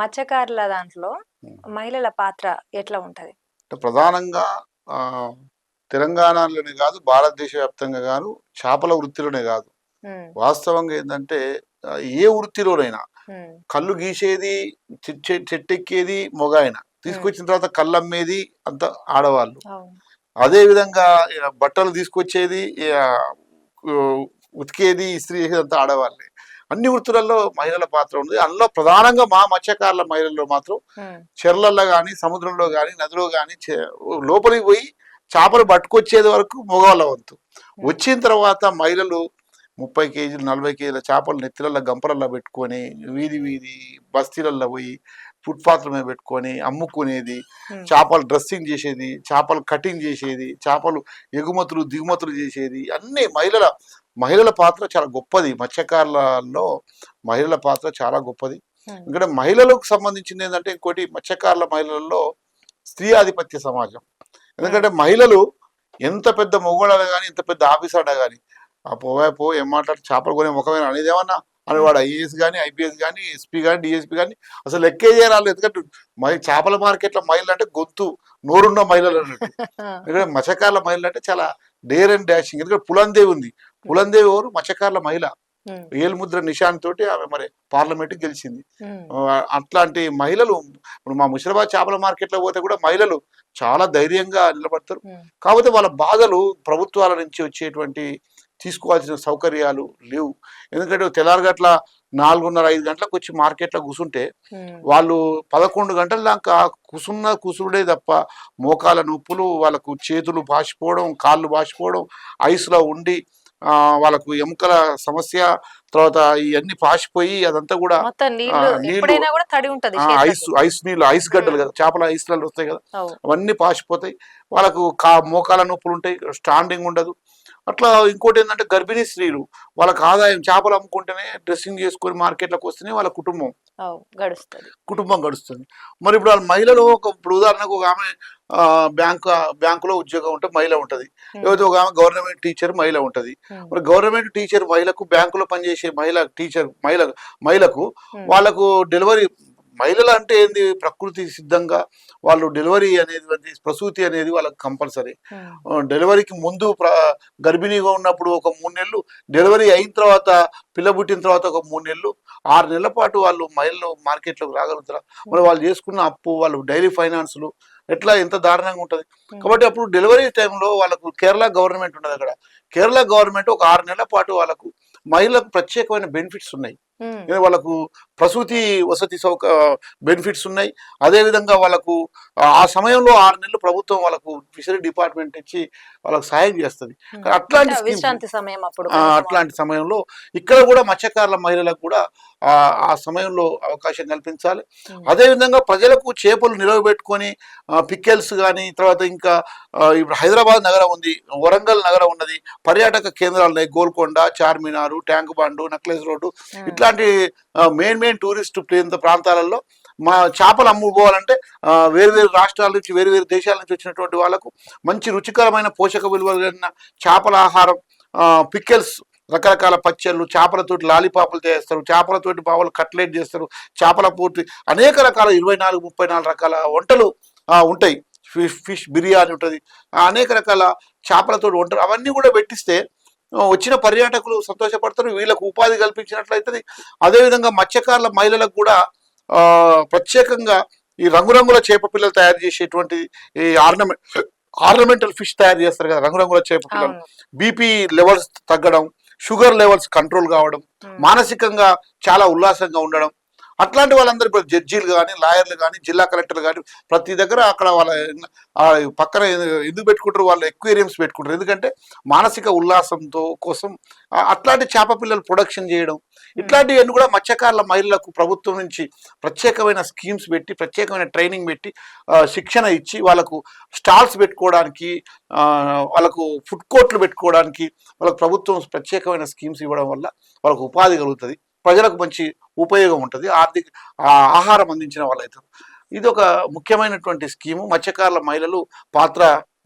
మత్స్యకారుల దాంట్లో. మహిళల పాత్ర ఎట్లా ఉంటది? ప్రధానంగా తెలంగాణలోనే కాదు భారతదేశ వ్యాప్తంగా కాదు చేపల వృత్తిలోనే కాదు. వాస్తవంగా ఏంటంటే ఏ వృత్తిలోనైనా కళ్ళు గీసేది చెట్టెక్కేది మొగాయన. తీసుకొచ్చిన తర్వాత కళ్ళు అమ్మేది అంత ఆడవాళ్ళు. అదే విధంగా బట్టలు తీసుకొచ్చేది ఉతికేది ఇస్త్రీ చేసేది అంతా ఆడవాళ్ళే. అన్ని వృత్తులలో మహిళల పాత్ర ఉంది అందులో ప్రధానంగా మా మత్స్యకారుల మహిళల్లో మాత్రం చెర్లల్లో కానీ సముద్రంలో కానీ నదిలో కానీ లోపలికి పోయి చేపలు పట్టుకొచ్చేది వరకు మగవాళ్ళ వంతు. వచ్చిన తర్వాత మహిళలు ముప్పై కేజీలు నలభై కేజీల చేపలు నెత్తిలల్లో గంపలల్లో పెట్టుకొని వీధి వీధి బస్తీలల్లో పోయి ఫుట్పాత్ల మీద పెట్టుకొని అమ్ముకునేది చేపలు డ్రెస్సింగ్ చేసేది చేపలు కటింగ్ చేసేది చేపలు ఎగుమతులు దిగుమతులు చేసేది అన్ని మహిళల మహిళల పాత్ర చాలా గొప్పది. మత్స్యకారులలో మహిళల పాత్ర చాలా గొప్పది. ఇక్కడ మహిళలకు సంబంధించింది ఏంటంటే ఇంకోటి మత్స్యకారుల మహిళల్లో స్త్రీ ఆధిపత్య సమాజం. ఎందుకంటే మహిళలు ఎంత పెద్ద మొగోడన కానీ ఎంత పెద్ద ఆఫీసర్ కానీ ఆ పోవా పో ఏం మాట్లాడు చేపలు కొనే ముఖమైన? అనేది ఏమన్నా అనేవాడు ఐఏఎస్ కానీ ఐపీఎస్ కానీ ఎస్పీ కానీ డిఎస్పీ కానీ అసలు లెక్కే చేయరాలు ఎందుకంటే మహి చేపల మార్కెట్లో మహిళలు అంటే గొంతు నోరున్న మహిళలు అన్నట్టు. ఎందుకంటే మత్స్యకారుల మహిళలు అంటే చాలా డేర్ అండ్ డాషింగ్. ఎందుకంటే పులందేవి ఉంది. పులందేవి ఎవరు? మత్స్యకారుల మహిళ. ఏలుముద్ర నిషాన్ తోటి ఆమె మరి పార్లమెంట్ గెలిచింది. అట్లాంటి మహిళలు ఇప్పుడు మా ముషిరాబాద్ చేపల మార్కెట్లో పోతే కూడా మహిళలు చాలా ధైర్యంగా నిలబడతారు. కాకపోతే వాళ్ళ బాధలు ప్రభుత్వాల నుంచి వచ్చేటువంటి తీసుకోవాల్సిన సౌకర్యాలు లేవు. ఎందుకంటే తెల్లారగట్ల నాలుగున్నర ఐదు గంటలకు వచ్చి మార్కెట్లో కూర్చుంటే వాళ్ళు పదకొండు గంటల దాకా కుసున్న కుసురుడే తప్ప మోకాల నొప్పులు వాళ్ళకు చేతులు పాసిపోవడం కాళ్ళు పాసిపోవడం ఐస్లో ఉండి ఆ, వాళ్ళకు ఎముకల సమస్య తర్వాత ఇవన్నీ పాసిపోయి అదంతా కూడా చేతులకు. ఐస్ ఐస్ నీళ్ళు ఐస్ గడ్డలు కదా చేపల ఐస్లలో వస్తాయి కదా అవును. అవన్నీ పాసిపోతాయి. వాళ్ళకు కా మోకాల నొప్పులు ఉంటాయి స్టాండింగ్ ఉండదు. అట్లా ఇంకోటి ఏంటంటే గర్భిణీ స్త్రీలు వాళ్ళకి ఆదాయం చేపలు అమ్ముకుంటేనే డ్రెస్సింగ్ చేసుకొని మార్కెట్లకు వస్తేనే వాళ్ళ కుటుంబం. గడుస్తది. కుటుంబం గడుస్తుంది. మరి ఇప్పుడు వాళ్ళ మహిళలు ఒక ఇప్పుడు ఉదాహరణకు ఒక ఆమె బ్యాంక్ బ్యాంకులో ఉద్యోగం ఉంటే మహిళ ఉంటది. లేకపోతే ఒక ఆమె గవర్నమెంట్ టీచర్ మహిళ ఉంటది. మరి గవర్నమెంట్ టీచర్ మహిళకు బ్యాంకులో పనిచేసే మహిళ టీచర్ మహిళ మహిళకు వాళ్ళకు డెలివరీ మహిళలు అంటే ఏంది? ప్రకృతి సిద్ధంగా వాళ్ళు డెలివరీ అనేది ప్రసూతి అనేది వాళ్ళకి కంపల్సరీ. డెలివరీకి ముందు గర్భిణీగా ఉన్నప్పుడు ఒక మూడు నెలలు డెలివరీ అయిన తర్వాత పిల్ల పుట్టిన తర్వాత ఒక మూడు నెలలు ఆరు నెలల పాటు వాళ్ళు మహిళలు మార్కెట్లోకి రాగలుగుతారా? మరి వాళ్ళు చేసుకున్న అప్పు వాళ్ళు డైలీ ఫైనాన్స్లు ఎట్లా ఎంత దారుణంగా ఉంటుంది? కాబట్టి అప్పుడు డెలివరీ టైంలో వాళ్ళకు కేరళ గవర్నమెంట్ ఉన్నది అక్కడ. కేరళ గవర్నమెంట్ ఒక ఆరు నెలల పాటు వాళ్ళకు మహిళలకు ప్రత్యేకమైన బెనిఫిట్స్ ఉన్నాయి. వాళ్ళకు ప్రసూతి వసతి సౌక బెనిఫిట్స్ ఉన్నాయి. అదేవిధంగా వాళ్ళకు ఆ- సమయంలో ఆరు నెలలు ప్రభుత్వం వాళ్ళకు ఫిషరీ డిపార్ట్మెంట్ ఇచ్చి వాళ్ళకు సాయం చేస్తుంది. అట్లాంటి అట్లాంటి సమయంలో ఇక్కడ కూడా మత్స్యకారుల మహిళలకు కూడా ఆ సమయంలో అవకాశం కల్పించాలి. అదేవిధంగా ప్రజలకు చేపలు నిలవబెట్టుకొని పిక్కెల్స్ కానీ తర్వాత ఇంకా ఇప్పుడు హైదరాబాద్ నగరం ఉంది వరంగల్ నగరం ఉన్నది పర్యాటక కేంద్రాలు ఉన్నాయి Golconda Charminar tank Bund necklace road ఇట్లాంటి మెయిన్ మెయిన్ టూరిస్ట్ ప్రాంతాలలో మా చేపలు అమ్ముకోవాలంటే వేరు వేరు రాష్ట్రాల నుంచి వేరు వేరు దేశాల నుంచి వచ్చినటువంటి వాళ్ళకు మంచి రుచికరమైన పోషక విలువలు చేపల ఆహారం పిక్కెల్స్ రకరకాల పచ్చళ్ళు చేపలతోటి లాలీపాపులు చేస్తారు చేపలతోటి బావులు కట్లెట్ చేస్తారు చేపల పూర్తి అనేక రకాల ఇరవై నాలుగు ముప్పై నాలుగు రకాల వంటలు ఉంటాయి. ఫిష్ ఫిష్ బిర్యానీ ఉంటుంది. అనేక రకాల చేపలతోటి వంటలు అవన్నీ కూడా పెట్టిస్తే వచ్చిన పర్యాటకులు సంతోషపడతారు. వీళ్ళకు ఉపాధి కల్పించినట్లయితుంది. అదేవిధంగా మత్స్యకారుల మహిళలకు కూడా ప్రత్యేకంగా ఈ రంగురంగుల చేప పిల్లలు తయారు చేసేటువంటి ఈ ఆర్నమెంట్ ఆర్నమెంటల్ ఫిష్ తయారు చేస్తారు కదా రంగురంగుల చేప పిల్లలు. బీపీ లెవెల్స్ తగ్గడం షుగర్ లెవెల్స్ కంట్రోల్ కావడం మానసికంగా చాలా ఉల్లాసంగా ఉండడం అట్లాంటి వాళ్ళందరూ ఇప్పుడు జడ్జీలు కానీ లాయర్లు కానీ జిల్లా కలెక్టర్లు కానీ ప్రతి దగ్గర అక్కడ వాళ్ళ పక్కన ఎందుకు పెట్టుకుంటారు? వాళ్ళు ఎక్వేరియంస్ పెట్టుకుంటారు. ఎందుకంటే మానసిక ఉల్లాసంతో కోసం అట్లాంటి చేప పిల్లలు ప్రొడక్షన్ చేయడం ఇట్లాంటివన్నీ కూడా మత్స్యకారుల మహిళలకు ప్రభుత్వం నుంచి ప్రత్యేకమైన స్కీమ్స్ పెట్టి ప్రత్యేకమైన ట్రైనింగ్ పెట్టి శిక్షణ ఇచ్చి వాళ్ళకు స్టాల్స్ పెట్టుకోవడానికి వాళ్ళకు ఫుడ్ కోర్ట్లు పెట్టుకోవడానికి వాళ్ళకు ప్రభుత్వం ప్రత్యేకమైన స్కీమ్స్ ఇవ్వడం వల్ల వాళ్ళకు ఉపాధి కలుగుతుంది. ప్రజలకు మంచి ఉపయోగం ఉంటుంది. ఆర్థిక ఆహారం అందించిన వాళ్ళు అవుతారు ఇది ఒక ముఖ్యమైనటువంటి స్కీము. మత్స్యకారుల మహిళలు పాత్ర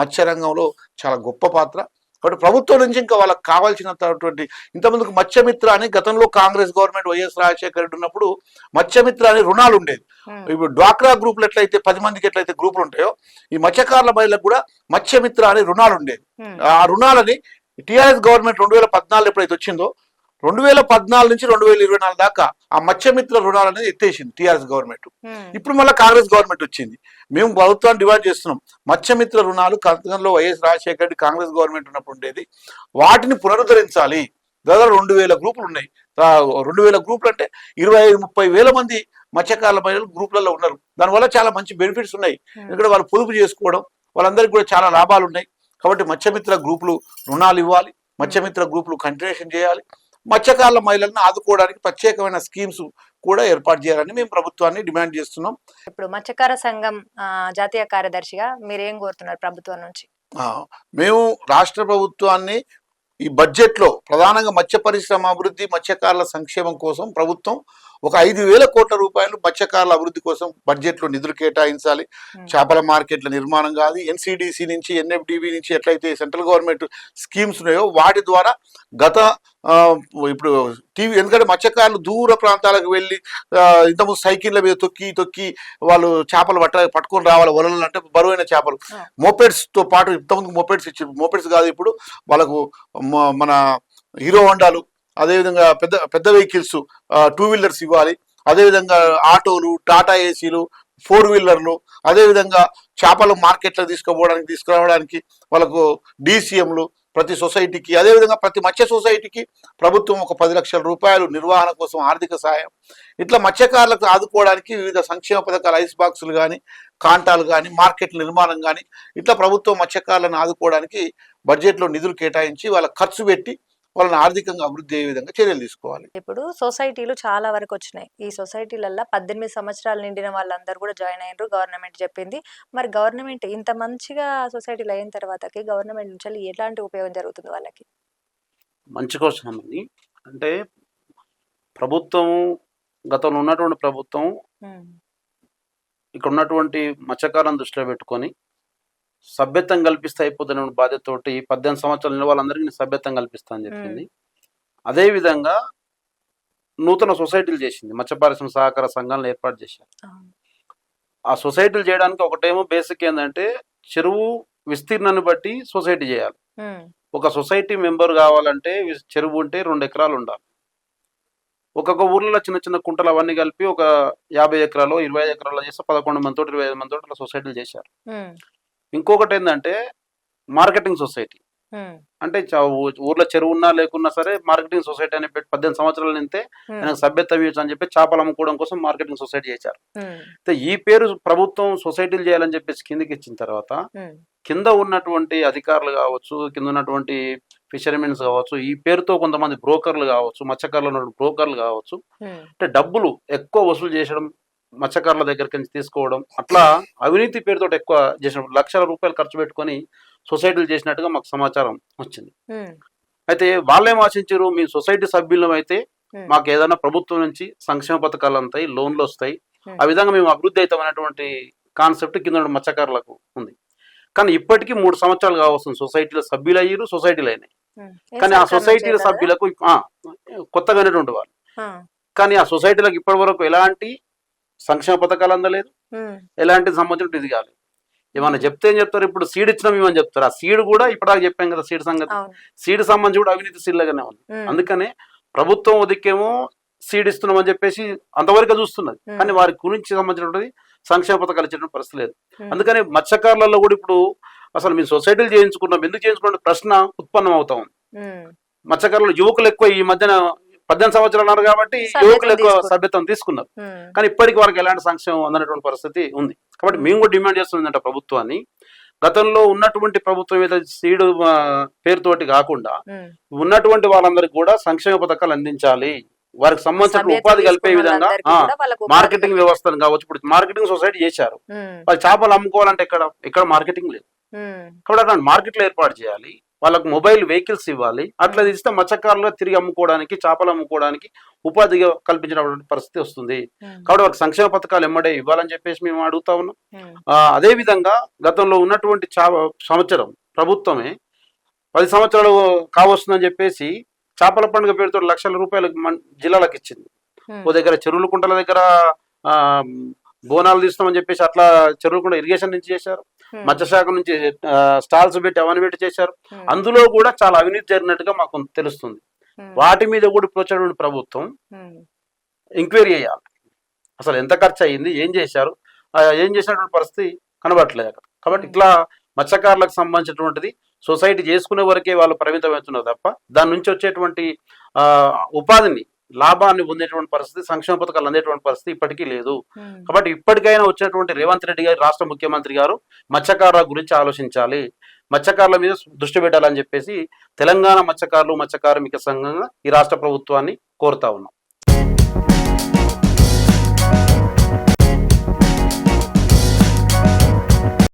మత్స్య రంగంలో చాలా గొప్ప పాత్ర. కాబట్టి ప్రభుత్వం నుంచి ఇంకా వాళ్ళకి కావాల్సినటువంటి ఇంతకుముందుకు మత్స్యమిత్ర అని గతంలో Congress government YS Rajasekhara Reddy ఉన్నప్పుడు మత్స్యమిత్ర అని రుణాలు ఉండేది ఇప్పుడు డ్వాక్రా గ్రూపులు ఎట్లయితే పది మందికి ఎట్లయితే గ్రూపులు ఉంటాయో ఈ మత్స్యకారుల మహిళలకు కూడా మత్స్యమిత్ర అనే రుణాలు ఉండేది ఆ రుణాలని టిఆర్ఎస్ గవర్నమెంట్ రెండు వేల పద్నాలుగు ఎప్పుడైతే వచ్చిందో రెండు వేల పద్నాలుగు నుంచి రెండు వేల ఇరవై నాలుగు దాకా ఆ మత్స్యమిత్ర రుణాలు అనేది ఎత్తేసింది టిఆర్ఎస్ గవర్నమెంట్. ఇప్పుడు మళ్ళీ కాంగ్రెస్ గవర్నమెంట్ వచ్చింది. మేము ప్రభుత్వాన్ని డిమాండ్ చేస్తున్నాం. మత్స్యమిత్ర రుణాలు గతంలో వైఎస్ రాజశేఖర రెడ్డి కాంగ్రెస్ గవర్నమెంట్ ఉన్నప్పుడు ఉండేది. వాటిని పునరుద్ధరించాలి. దాదాపు రెండు వేల గ్రూపులు ఉన్నాయి. రెండు వేల గ్రూపులు అంటే ఇరవై ఐదు ముప్పై వేల మంది మత్స్యకారుల మహిళలు గ్రూపులలో ఉన్నారు. దానివల్ల చాలా మంచి బెనిఫిట్స్ ఉన్నాయి. ఇక్కడ వాళ్ళు పొదుపు చేసుకోవడం వాళ్ళందరికీ కూడా చాలా లాభాలు ఉన్నాయి. కాబట్టి మత్స్యమిత్ర గ్రూపులు రుణాలు ఇవ్వాలి. మత్స్యమిత్ర గ్రూపులు కంటిన్యూషన్ చేయాలి. మత్స్యకారుల మహిళలను ఆదుకోవడానికి ప్రత్యేకమైన స్కీమ్స్ కూడా ఏర్పాటు చేయాలని మేము ప్రభుత్వాన్ని డిమాండ్ చేస్తున్నాం. ఇప్పుడు మత్స్యకార సంఘం జాతీయ కార్యదర్శిగా మీరేం కోరుతున్నారు ప్రభుత్వం నుంచి? మేము రాష్ట్ర ప్రభుత్వాన్ని ఈ బడ్జెట్లో ప్రధానంగా మత్స్య పరిశ్రమ అభివృద్ధి మత్స్యకారుల సంక్షేమం కోసం ప్రభుత్వం ఒక ఐదు వేల కోట్ల రూపాయలు మత్స్యకారుల అభివృద్ధి కోసం బడ్జెట్లో నిధులు కేటాయించాలి. ఉమ్, చేపల మార్కెట్ల నిర్మాణం కాదు. ఎన్సిడిసి నుంచి ఎన్ఎఫ్డిబి నుంచి ఎట్లయితే సెంట్రల్ గవర్నమెంట్ స్కీమ్స్ ఉన్నాయో వాటి ద్వారా గత ఇప్పుడు టీవీ ఎందుకంటే మత్స్యకారులు దూర ప్రాంతాలకు వెళ్ళి ఇంతకుముందు సైకిళ్ళ మీద తొక్కి తొక్కి వాళ్ళు చేపలు పట్ట పట్టుకొని రావాలి వలలు అంటే బరువైన చేపలు. ఆ. మోపెడ్స్తో పాటు ఇంతకుముందు మోపెడ్స్ ఇచ్చి మోపెడ్స్ కాదు ఇప్పుడు వాళ్ళకు మన హీరో హోండాలు అదేవిధంగా పెద్ద పెద్ద వెహికల్స్ టూ వీలర్స్ ఇవ్వాలి. అదేవిధంగా ఆటోలు టాటా ఏసీలు ఫోర్ వీలర్లు అదేవిధంగా చేపలు మార్కెట్లో తీసుకుపోవడానికి తీసుకురావడానికి వాళ్ళకు డీసీఎంలు ప్రతి సొసైటీకి అదేవిధంగా ప్రతి మత్స్య సొసైటీకి ప్రభుత్వం ఒక పది లక్షల రూపాయలు నిర్వహణ కోసం ఆర్థిక సాయం ఇట్లా మత్స్యకారులకు ఆదుకోవడానికి వివిధ సంక్షేమ పథకాలు ఐస్ బాక్సులు కానీ కాంటాలు కానీ మార్కెట్ నిర్మాణం కానీ ఇట్లా ప్రభుత్వం మత్స్యకారులను ఆదుకోవడానికి బడ్జెట్లో నిధులు కేటాయించి వాళ్ళ ఖర్చు పెట్టి వాళ్ళని ఆర్థికంగా అభివృద్ధి అయ్యే విధంగా చర్యలు తీసుకోవాలి? ఇప్పుడు సొసైటీలు చాలా వరకు వచ్చినాయి. ఈ సొసైటీలల్లో పద్దెనిమిది సంవత్సరాలు నిండిన వాళ్ళందరూ కూడా జాయిన్ అయ్యారు గవర్నమెంట్ చెప్పింది. మరి గవర్నమెంట్ ఇంత మంచిగా సొసైటీలు అయిన తర్వాతకి గవర్నమెంట్ నుంచి ఎలాంటి ఉపయోగం జరుగుతుంది వాళ్ళకి? మంచి క్వశ్చన్ అమ్మది అంటే ప్రభుత్వం గతంలో ఉన్నటువంటి ప్రభుత్వం ఇక్కడ ఉన్నటువంటి మత్స్యకారులను దృష్టిలో పెట్టుకొని సభ్యత్వం కల్పిస్తే అయిపోతున్న బాధ్యతతోటి పద్దెనిమిది సంవత్సరాలు వాళ్ళందరికీ నేను సభ్యత్వం కల్పిస్తా అని చెప్పింది. అదే విధంగా నూతన సొసైటీలు చేసింది. మత్స్య పరిశ్రమ సహకార సంఘాలను ఏర్పాటు చేశారు. ఆ సొసైటీలు చేయడానికి ఒకటేమో బేసిక్ ఏంటంటే చెరువు విస్తీర్ణాన్ని బట్టి సొసైటీ చేయాలి. ఒక సొసైటీ మెంబర్ కావాలంటే చెరువు ఉంటే రెండు ఎకరాలు ఉండాలి. ఒక్కొక్క ఊర్లో చిన్న చిన్న కుంటలు అవన్నీ కలిపి ఒక యాభై ఎకరాలు ఇరవై ఎకరాలు చేస్తే పదకొండు మంది తోటి ఇరవై ఐదు మంది తోటి సొసైటీలు చేశారు. ఇంకొకటి ఏంటంటే మార్కెటింగ్ సొసైటీ. అంటే ఊర్లో చెరువు ఉన్నా లేకున్నా సరే మార్కెటింగ్ సొసైటీ అని పెట్టి పద్దెనిమిది సంవత్సరాల నింతే ఆయనకు సభ్యత్వం ఇవ్వచ్చు అని చెప్పి చేపలు అమ్ముకోవడం కోసం మార్కెటింగ్ సొసైటీ చేశారు. అయితే ఈ పేరు ప్రభుత్వం సొసైటీలు చేయాలని చెప్పేసి కిందకి ఇచ్చిన తర్వాత కింద ఉన్నటువంటి అధికారులు కావచ్చు కింద ఉన్నటువంటి ఫిషర్మెన్స్ కావచ్చు ఈ పేరుతో కొంతమంది బ్రోకర్లు కావచ్చు మత్స్యకారులు ఉన్నటువంటి బ్రోకర్లు కావచ్చు అంటే డబ్బులు ఎక్కువ వసూలు చేసడం మత్స్యకారుల దగ్గరికి నుంచి తీసుకోవడం అట్లా అవినీతి పేరుతో ఎక్కువ చేసినప్పుడు లక్షల రూపాయలు ఖర్చు పెట్టుకొని సొసైటీలు చేసినట్టుగా మాకు సమాచారం వచ్చింది. అయితే వాళ్ళేం ఆశించారు? మీ సొసైటీ సభ్యులం అయితే మాకు ఏదైనా ప్రభుత్వం నుంచి సంక్షేమ పథకాలు అంతాయి లోన్లు వస్తాయి. ఆ విధంగా మేము అభివృద్ధి అవుతామనేటువంటి కాన్సెప్ట్ కింద మత్స్యకారులకు ఉంది. కానీ ఇప్పటికీ మూడు సంవత్సరాలు కావస్తుంది సొసైటీలో సభ్యులు అయ్యారు సొసైటీలు అయినాయి. కానీ ఆ సొసైటీల? సభ్యులకు ఆ, కొత్తగా అనేటువంటి వాళ్ళు కానీ ఆ సొసైటీలకు ఇప్పటి వరకు ఎలాంటి సంక్షేమ పథకాలు అందలేదు. ఎలాంటి సంబంధించిన ఇది కాలేదు. ఏమన్నా చెప్తే ఏం చెప్తారు? ఇప్పుడు సీడ్ ఇచ్చినాం ఏమని చెప్తారు? ఆ సీడ్ కూడా ఇప్పటిదాకా చెప్పాం కదా సీడ్ సంగతి. సీడ్ సంబంధించి కూడా అవినీతి సీడ్లాగానే ఉంది. అందుకనే ప్రభుత్వం ఉదికేమో సీడ్ ఇస్తున్నాం అని చెప్పేసి అంతవరకు చూస్తున్నది. కానీ వారి గురించి సంబంధించినటువంటి సంక్షేమ పథకాలు ఇచ్చిన పరిస్థితి లేదు. అందుకని మత్స్యకారులలో కూడా ఇప్పుడు అసలు మీ సొసైటీలు చేయించుకున్నాం ఎందుకు చేయించుకున్న ప్రశ్న ఉత్పన్నం అవుతా ఉంది మత్స్యకారులు యువకులు ఎక్కువ ఈ మధ్యన పద్దెనిమిది సంవత్సరాలు ఉన్నారు కాబట్టి యువకులు ఎక్కువ. సభ్యత్వం తీసుకున్నారు. కానీ ఇప్పటికి వారికి ఎలాంటి సంక్షేమం అందనటువంటి పరిస్థితి ఉంది. కాబట్టి మేము కూడా డిమాండ్ చేస్తుందంట ప్రభుత్వాన్ని గతంలో ఉన్నటువంటి ప్రభుత్వం ఏదైతే సీడు పేరుతోటి కాకుండా. ఉన్నటువంటి వాళ్ళందరికీ కూడా సంక్షేమ పథకాలు అందించాలి. వారికి సంబంధించిన ఉపాధి కలిపే విధంగా మార్కెటింగ్ వ్యవస్థను కావచ్చు. ఇప్పుడు మార్కెటింగ్ సొసైటీ చేశారు. వాళ్ళు చేపలు అమ్ముకోవాలంటే ఎక్కడ? ఎక్కడ మార్కెటింగ్ లేదు. కాబట్టి అక్కడ మార్కెట్లు ఏర్పాటు చేయాలి. వాళ్ళకు మొబైల్ వెహికల్స్ ఇవ్వాలి. అట్లా ఇస్తే మత్స్యకారులు తిరిగి అమ్ముకోవడానికి చేపలు అమ్ముకోవడానికి ఉపాధిగా కల్పించినటువంటి పరిస్థితి వస్తుంది. ఉమ్, కాబట్టి వాళ్ళకి సంక్షేమ పథకాలు ఎమ్మడే ఇవ్వాలని చెప్పేసి మేము అడుగుతా ఉన్నాం. ఉమ్, ఆ, అదే విధంగా గతంలో ఉన్నటువంటి సంవత్సరం ప్రభుత్వమే పది సంవత్సరాలు కావస్తుందని చెప్పేసి చేపల పండుగ పేరుతో లక్షల రూపాయలు జిల్లాలకు ఇచ్చింది. ఉమ్, ఓ దగ్గర చెరువుల కుంటల దగ్గర బోనాలు తీస్తామని చెప్పేసి అట్లా చెరువుల కుంట ఇరిగేషన్ నుంచి చేశారు. మత్స్యశాఖ నుంచి స్టాల్స్ పెట్టి అవన్నీ పెట్టి చేశారు. ఉమ్, అందులో కూడా చాలా అవినీతి జరిగినట్టుగా మాకు తెలుస్తుంది. ఉమ్, వాటి మీద కూడా ఇప్పుడు వచ్చినటువంటి ప్రభుత్వం ఎంక్వైరీ చేయాలి. అసలు ఎంత ఖర్చు అయ్యింది ఏం చేశారు ఏం చేసినటువంటి పరిస్థితి కనబడట్లేదు అక్కడ కాబట్టి ఇట్లా మత్స్యకారులకు సంబంధించినటువంటిది సొసైటీ చేసుకునే వరకే వాళ్ళు పరిమితమవుతున్నారు తప్ప దాని నుంచి వచ్చేటువంటి ఆ, ఉపాధిని లాభాన్ని పొందేటువంటి పరిస్థితి సంక్షేమ పథకాలు అందేటువంటి పరిస్థితి ఇప్పటికీ లేదు. కాబట్టి ఇప్పటికైనా వచ్చినటువంటి రేవంత్ రెడ్డి గారు రాష్ట్ర ముఖ్యమంత్రి గారు మత్స్యకారుల గురించి ఆలోచించాలి. మత్స్యకారుల మీద దృష్టి పెట్టాలని చెప్పేసి తెలంగాణ మత్స్యకారులు మత్స్య కార్మిక సంఘంగా ఈ రాష్ట్ర ప్రభుత్వాన్ని కోరుతా ఉన్నాం.